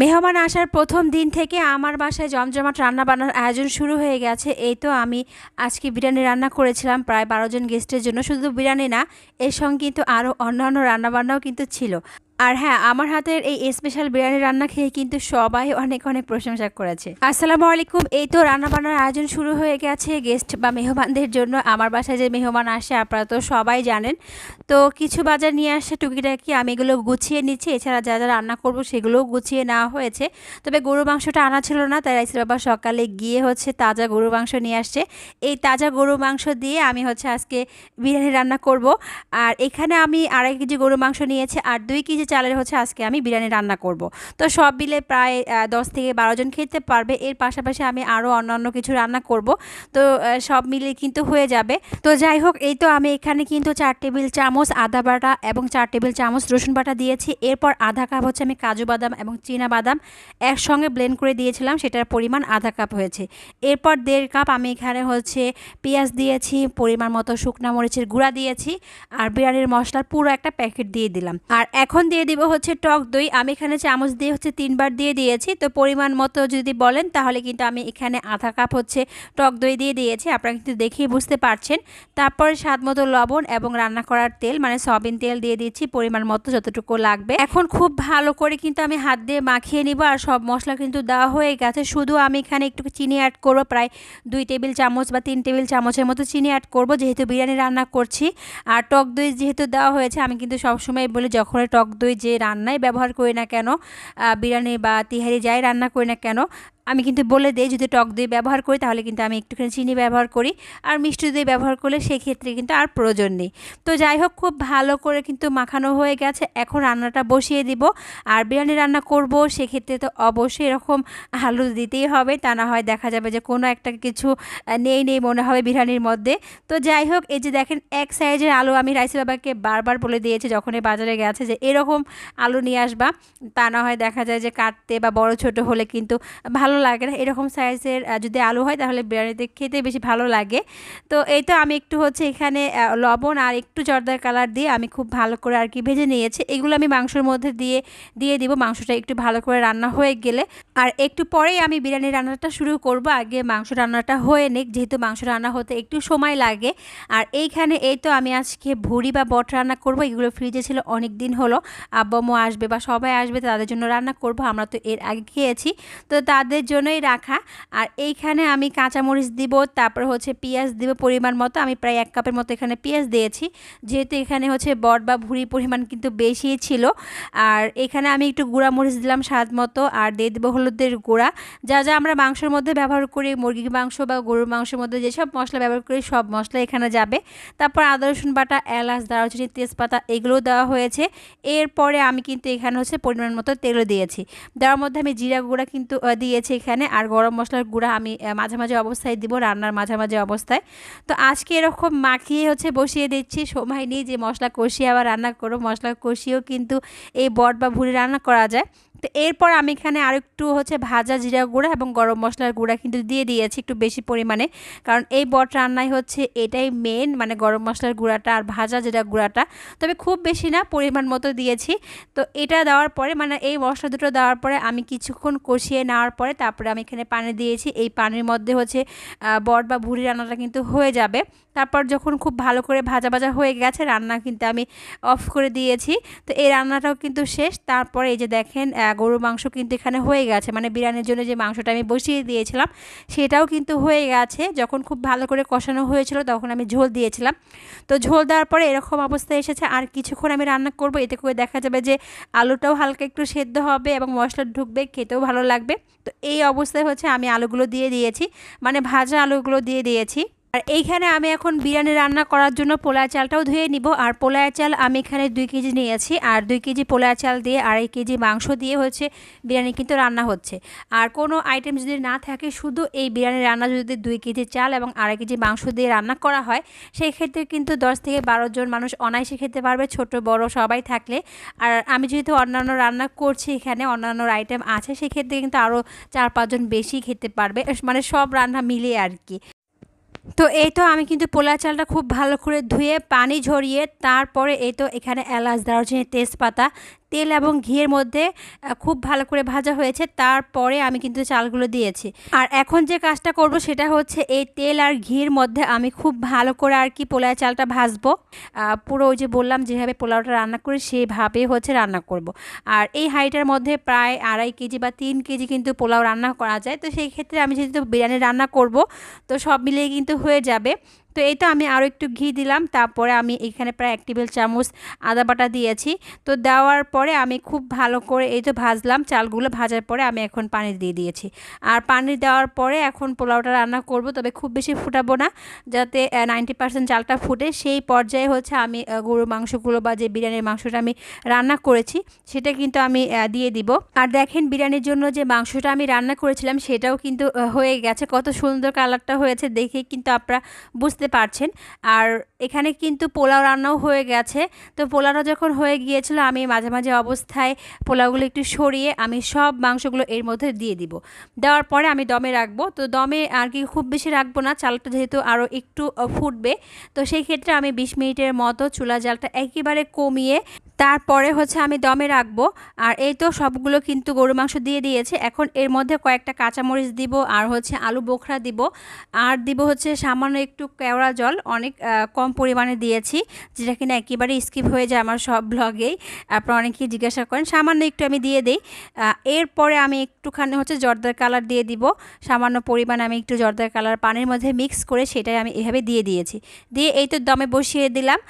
মেহমান আসার প্রথম দিন থেকে আমার বাসায় জমজমাট রান্না বান্নার আয়োজন শুরু হয়ে গেছে। এই তো আমি আজকে বিরিয়ানি রান্না করেছিলাম, প্রায় বারো জন গেস্টের জন্য। শুধু বিরিয়ানি না, এর সঙ্গে কিন্তু আরও অন্যান্য রান্নাবান্নাও কিন্তু ছিল। আর হ্যাঁ আমার হাতের এই স্পেশাল বিরিয়ানি রান্না খেয়ে কিন্তু সবাই অনেক অনেক প্রশংসা করেছে। আসসালামু আলাইকুম, এই তো রান্না বান্নার আয়োজন শুরু হয়ে গেছে। গেস্ট বা মেহমানদের জন্য আমার বাসায় যে মেহমান আসে, আপনারা তো সবাই জানেন। তো কিছু বাজার নিয়ে আসে টুকিটাকি আমি এগুলো গুছিয়ে নিচ্ছি। এছাড়া যা যা রান্না করব সেগুলোও গুছিয়ে নেওয়া হয়েছে। তবে গরু মাংসটা আনা ছিল না, তাই রাইসের বাবা সকালে গিয়ে হচ্ছে তাজা গরু মাংস নিয়ে আসছে। এই তাজা গরু মাংস দিয়ে আমি হচ্ছে আজকে বিরিয়ানি রান্না করব। আর এখানে আমি আড়াই কেজি গরু মাংস নিয়েছি, আর দুই কেজি চালের হচ্ছে আজকে আমি বিরিয়ানি রান্না করব। তো সব মিলে প্রায় দশ থেকে বারো জন খেতে পারবে। এর পাশাপাশি আমি আরও অন্যান্য কিছু রান্না করব। তো সব মিলে কিন্তু হয়ে যাবে। তো যাই হোক, এই তো আমি এখানে কিন্তু চার টেবিল চামচ আদা বাটা এবং চার টেবিল চামচ রসুন বাটা দিয়েছি। এরপর আধা কাপ হচ্ছে আমি কাজু বাদাম এবং চীনা বাদাম একসঙ্গে ব্লেন্ড করে দিয়েছিলাম। সেটার পরিমাণ আধা কাপ হয়েছে। এরপর দেড় কাপ আমি এখানে হচ্ছে পেঁয়াজ দিয়েছি, পরিমাণ মতো শুকনা মরিচের গুঁড়া দিয়েছি। আর বিরিয়ানির মশলার পুরো একটা প্যাকেট দিয়ে দিলাম। আর এখন দিয়ে দিব হচ্ছে টক দই। আমি এখানে চামচ দিয়ে হচ্ছে তিনবার দিয়ে দিয়েছি। তো পরিমাণ মতো যদি বলেন, তাহলে কিন্তু আমি এখানে আধা কাপ হচ্ছে টক দই দিয়ে দিয়েছি। আপনারা কিন্তু দেখেই বুঝতে পারছেন। তারপর স্বাদ মতো লবণ এবং রান্না করার তেল মানে সয়াবিন তেল দিয়ে দিচ্ছি পরিমাণ মতো যতটুকু লাগবে। এখন খুব ভালো করে কিন্তু আমি হাত দিয়ে মাখিয়ে নিব আর সব মশলা কিন্তু দেওয়া হয়ে গেছে। শুধু আমি এখানে একটু চিনি অ্যাড করব, প্রায় দুই টেবিল চামচ বা তিন টেবিল চামচের মতো চিনি অ্যাড করব, যেহেতু বিরিয়ানি রান্না করছি। আর টক দই যেহেতু দেওয়া হয়েছে, আমি কিন্তু সবসময় বলি যখন টক দই যে রান্নায় ব্যবহার করি না কেন বিরিয়ানি বা তিহারি যাই রান্না করি না কেন আমি কিন্তু বলে দিই, যদি টক দই ব্যবহার করি, তাহলে কিন্তু আমি একটুখানি চিনি ব্যবহার করি। আর মিষ্টি দই ব্যবহার করলে সেক্ষেত্রে কিন্তু আর প্রয়োজন নেই। তো যাই হোক, খুব ভালো করে কিন্তু মাখানো হয়ে গেছে। এখন রান্নাটা বসিয়ে দিব। আর বিরিয়ানি রান্না করব, সেক্ষেত্রে তো অবশ্যই এরকম আলু দিতেই হবে। তা না হয় দেখা যাবে যে কোনো একটা কিছু নেই নেই মনে হবে বিরিয়ানির মধ্যে। তো যাই হোক, এই যে দেখেন, এক সাইজের আলু আমি রাইসি বাবাকে বারবার বলে দিয়েছি, যখন এই বাজারে গেছে, যে এরকম আলু নিয়ে আসবা। তা না হয় দেখা যায় যে কাটতে বা বড় ছোট হলে কিন্তু ভালো লাগে না। এরকম সাইজের যদি আলু হয় তাহলে বিরিয়ানিতে খেতে বেশি ভালো লাগে। তো এই তো আমি একটু হচ্ছে এখানে লবণ আর একটু জর্দার কালার দিয়ে আমি খুব ভালো করে আর কি ভেজে নিয়েছি। এগুলো আমি মাংসের মধ্যে দিয়ে দিয়ে দিব। মাংসটা একটু ভালো করে রান্না হয়ে গেলে। আর একটু পরেই আমি বিরিয়ানি রান্নাটা শুরু করব। আগে মাংস রান্নাটা হয়ে নিক। যেহেতু মাংস রান্না হতে একটু সময় লাগে। আর এইখানে এই তো আমি আজকে ভুড়ি বা বট রান্না করব। এগুলো ফ্রিজে ছিল অনেক দিন হলো। আব্বামও আসবে বা সবাই আসবে, তাদের জন্য রান্না করব। আমরা তো এর আগে খেয়েছি। তো তাদের জন্যই রাখা। আর এইখানে আমি কাঁচামরিচ দিব তারপর হচ্ছে পেঁয়াজ দিব পরিমাণ মতো। আমি প্রায় এক কাপের মতো এখানে পেঁয়াজ দিয়েছি। যেহেতু এখানে হচ্ছে বট বা ভুড়ি পরিমাণ কিন্তু বেশি ছিল। আর এখানে আমি একটু গুঁড়া মরিচ দিলাম স্বাদ মতো আর দিয়ে দেবো হলুদের গুঁড়া। যা যা আমরা মাংসের মধ্যে ব্যবহার করি মুরগির মাংস বা গরুর মাংসের মধ্যে যেসব মশলা ব্যবহার করি সব মশলা এখানে যাবে। তারপর আদা রসুন বাটা এলাচ দারুচিনি তেজপাতা এগুলোও দেওয়া হয়েছে। এরপরে আমি কিন্তু এখানে হচ্ছে পরিমাণ মতো তেলও দিয়েছি। দেওয়ার মধ্যে আমি জিরা গুঁড়া কিন্তু আহ, দিয়েছি এখানে, আর গরম মশলার গুঁড়া আমি মাঝামাঝি অবস্থায় দিব রান্নার মাঝামাঝি অবস্থায়। তো আজকে এরকম মাখিয়ে হচ্ছে বসিয়ে দিচ্ছি, সময় নিয়ে যে মশলা কষিয়ে আবার রান্না করো মশলা কষিয়েও কিন্তু এই বট বা ভুড়ি রান্না করা যায়। তো এরপর আমি এখানে আর একটু হচ্ছে ভাজা জিরা গুঁড়া এবং গরম মশলার গুঁড়া কিন্তু দিয়ে দিয়েছি একটু বেশি পরিমাণে। কারণ এই বট রান্নায় হচ্ছে এটাই মেন মানে গরম মশলার গুঁড়াটা আর ভাজা জিরা গুঁড়াটা। তবে খুব বেশি না, পরিমাণ মতো দিয়েছি। তো এটা দেওয়ার পরে মানে এই মশলা দুটো দেওয়ার পরে আমি কিছুক্ষণ কষিয়ে নেওয়ার পরে তারপরে আমি এখানে পানি দিয়েছি। এই পানির মধ্যে হচ্ছে বট বা ভুড়ি রান্নাটা কিন্তু হয়ে যাবে। তারপর যখন খুব ভালো করে ভাজা ভাজা হয়ে গেছে, রান্না কিন্তু আমি অফ করে দিয়েছি। তো এই রান্নাটাও কিন্তু শেষ। তারপরে এই যে দেখেন গরুর মাংস কিন্তু এখানে হয়ে গেছে। মানে বিরিয়ানির জন্য যে মাংসটা আমি বসিয়ে দিয়েছিলাম, সেটাও কিন্তু হয়ে গেছে। যখন খুব ভালো করে কষানো হয়েছিল, তখন আমি ঝোল দিয়েছিলাম। তো ঝোল দেওয়ার পরে এরকম অবস্থা এসেছে, আর কিছুক্ষণ আমি রান্না করব। এতে করে দেখা যাবে যে আলুটাও হালকা একটু সেদ্ধ হবে এবং মশলা ঢুকবে, খেতেও ভালো লাগবে। তো এই অবস্থায় হচ্ছে আমি আলুগুলো দিয়ে দিয়েছি। মানে ভাজা আলুগুলো দিয়ে দিয়েছি। আর এইখানে আমি এখন বিরিয়ানি রান্না করার জন্য পোলার চালটাও ধুয়ে নিব। আর পোলার চাল আমি এখানে দুই কেজি নিয়েছি। আর দুই কেজি পোলার চাল দিয়ে আড়াই কেজি মাংস দিয়ে হচ্ছে বিরিয়ানি কিন্তু রান্না হচ্ছে। আর কোনো আইটেম যদি না থাকে, শুধু এই বিরিয়ানি রান্না যদি দুই কেজি চাল এবং আড়াই কেজি মাংস দিয়ে রান্না করা হয় সেই ক্ষেত্রে কিন্তু দশ থেকে বারো জন মানুষ অনায়াসে খেতে পারবে। ছোট, বড় সবাই থাকলে। আর আমি যেহেতু অন্যান্য রান্না করছি এখানে, অন্যান্য আইটেম আছে, সেক্ষেত্রে কিন্তু আরও চার পাঁচজন বেশি খেতে পারবে। মানে সব রান্না মিলিয়ে আর কি। তো এই তো আমি কিন্তু পোলা চালটা খুব ভালো করে ধুয়ে পানি ঝরিয়ে তারপরে এই তো এখানে এলাচ, দারুচিনি, তেজপাতা, তেল এবং ঘিয়ের মধ্যে খুব ভালো করে ভাজা হয়েছে। তারপরে আমি কিন্তু চালগুলো দিয়েছি। আর এখন যে কাজটা করব সেটা হচ্ছে এই তেল আর ঘির মধ্যে আমি খুব ভালো করে আর কি পোলাও চালটা ভাজবো। পুরো ওই যে বললাম, যেভাবে পোলাওটা রান্না করি সেভাবে হচ্ছে রান্না করব। আর এই হাঁড়িটার মধ্যে প্রায় আড়াই কেজি বা তিন কেজি কিন্তু পোলাও রান্না করা যায়। তো সেই ক্ষেত্রে আমি যেহেতু বিরিয়ানি রান্না করব, তো সব মিলিয়ে কিন্তু হয়ে যাবে। তো এই তো আমি আরও একটু ঘি দিলাম, তারপরে আমি এখানে প্রায় এক টেবিল চামচ আদা বাটা দিয়েছি। তো দেওয়ার পরে আমি খুব ভালো করে এই তো ভাজলাম, চালগুলো ভাজার পরে আমি এখন পানি দিয়ে দিয়েছি। আর পানি দেওয়ার পরে এখন পোলাওটা রান্না করব, তবে খুব বেশি ফুটাবো না, যাতে নাইনটি পার্সেন্ট চালটা ফুটে। সেই পর্যায়ে হচ্ছে আমি গরুর মাংসগুলো বা যে বিরিয়ানির মাংসটা আমি রান্না করেছি, সেটা কিন্তু আমি দিয়ে দিব। আর দেখেন বিরিয়ানির জন্য যে মাংসটা আমি রান্না করেছিলাম, সেটাও কিন্তু হয়ে গেছে। কত সুন্দর কালারটা হয়েছে দেখে কিন্তু আপনারা বুঝতে পারছেন। আর এখানে কিন্তু পোলাও রান্নাও হয়ে গেছে। তো পোলাওটা যখন হয়ে গিয়েছিল, আমি মাঝে মাঝে অবস্থায় পোলাওগুলো একটু সরিয়ে আমি সব মাংসগুলো এর মধ্যে দিয়ে দিব। দেওয়ার পরে আমি দমে রাখব। তো দমে আর কি খুব বেশি রাখব না, চালটা যেহেতু আরও একটু ফুটবে। তো সেই ক্ষেত্রে আমি বিশ মিনিটের মতো চুলা জালটা একেবারে কমিয়ে তারপরে হচ্ছে আমি দমে রাখব। আর এই তো সবগুলো কিন্তু গরু মাংস দিয়ে দিয়েছে। এখন এর মধ্যে কয়েকটা কাঁচামরিচ দিব, আর হচ্ছে আলু বোখরা দিব। আর দিব হচ্ছে সামান্য একটু কেওড়া জল, অনেক কম পরিমাণে দিয়েছি, যেটা কিনা একেবারে স্কিপ হয়ে যায় আমার সব ব্লগেই। আপনারা অনেকেই জিজ্ঞাসা করেন, সামান্য একটু আমি দিয়ে দিই। এরপরে আমি একটুখানি হচ্ছে জর্দার কালার দিয়ে দিব। সামান্য পরিমাণে আমি একটু জর্দার কালার পানির মধ্যে মিক্স করে সেটাই আমি এভাবে দিয়ে দিয়েছি। দিয়ে এই তো দমে বসিয়ে দিলাম।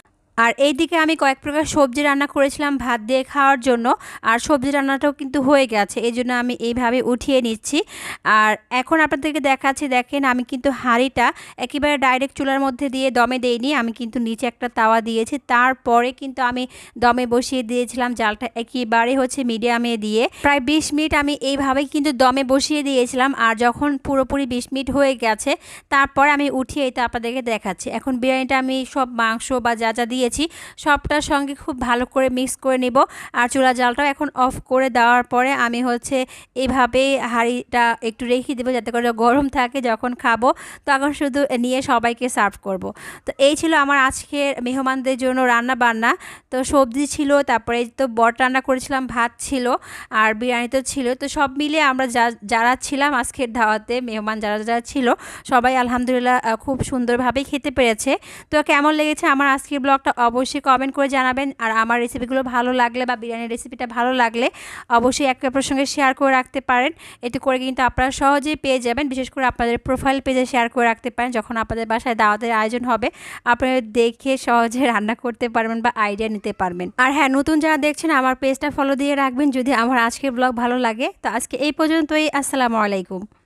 আর এইদিকে আমি কয়েক প্রকার সবজি রান্না করেছিলাম ভাত দিয়ে খাওয়ার জন্য, আর সবজি রান্নাটাও কিন্তু হয়ে গেছে, এই জন্য আমি এইভাবে উঠিয়ে নিচ্ছি। আর এখন আপনাদেরকে দেখাচ্ছি, দেখেন আমি কিন্তু হাঁড়িটা একেবারে ডাইরেক্ট চুলার মধ্যে দিয়ে দমে দেইনি, আমি কিন্তু নিচে একটা তাওয়া দিয়েছি। তারপরে কিন্তু আমি দমে বসিয়ে দিয়েছিলাম, জালটা একেবারে হচ্ছে মিডিয়ামে দিয়ে। প্রায় বিশ মিনিট আমি এইভাবেই কিন্তু দমে বসিয়ে দিয়েছিলাম, আর যখন পুরোপুরি বিশ মিনিট হয়ে গেছে, তারপর আমি উঠিয়ে এটা আপনাদেরকে দেখাচ্ছি। এখন বিরিয়ানিটা আমি সব মাংস বা যা যা দিয়েছি। সবটার সঙ্গে খুব ভালো করে মিক্স করে নেব। আর চুলা জালটাও এখন অফ করে দেওয়ার পরে আমি হচ্ছে এভাবে হাঁড়িটা একটু রেখে দেবো যাতে করে গরম থাকে যখন খাব। তখন শুধু নিয়ে সবাইকে সার্ভ করব। তো এই ছিল আমার আজকের মেহমানদের জন্য রান্না বান্না তো সবজি ছিল, তারপরে তো বট রান্না করেছিলাম, ভাত ছিল আর বিরিয়ানি তো ছিল। তো সব মিলে আমরা যা, যারা ছিলাম আজকের ধাওয়াতে, মেহমান যারা যারা ছিল, সবাই আলহামদুলিল্লাহ খুব সুন্দরভাবেই খেতে পেরেছে। তো কেমন লেগেছে আমার আজকের ব্লগটা অবশ্যই কমেন্ট করে জানাবেন। আর আমার রেসিপিগুলো ভালো লাগলে বা বিরিয়ানির রেসিপিটা ভালো লাগলে অবশ্যই একে অপরের সঙ্গে শেয়ার করে রাখতে পারেন। এতে করে কিন্তু আপনারা সহজেই পেয়ে যাবেন। বিশেষ করে আপনাদের প্রোফাইল পেজে শেয়ার করে রাখতে পারেন যখন আপনাদের বাসায় দাওয়াতের আয়োজন হবে। আপনারা দেখে সহজে রান্না করতে পারবেন বা আইডিয়া নিতে পারবেন। আর হ্যাঁ নতুন যারা দেখছেন, আমার পেজটা ফলো দিয়ে রাখবেন। যদি আমার আজকের ব্লগ ভালো লাগে, তো আজকে এই পর্যন্তই। আসসালামু আলাইকুম।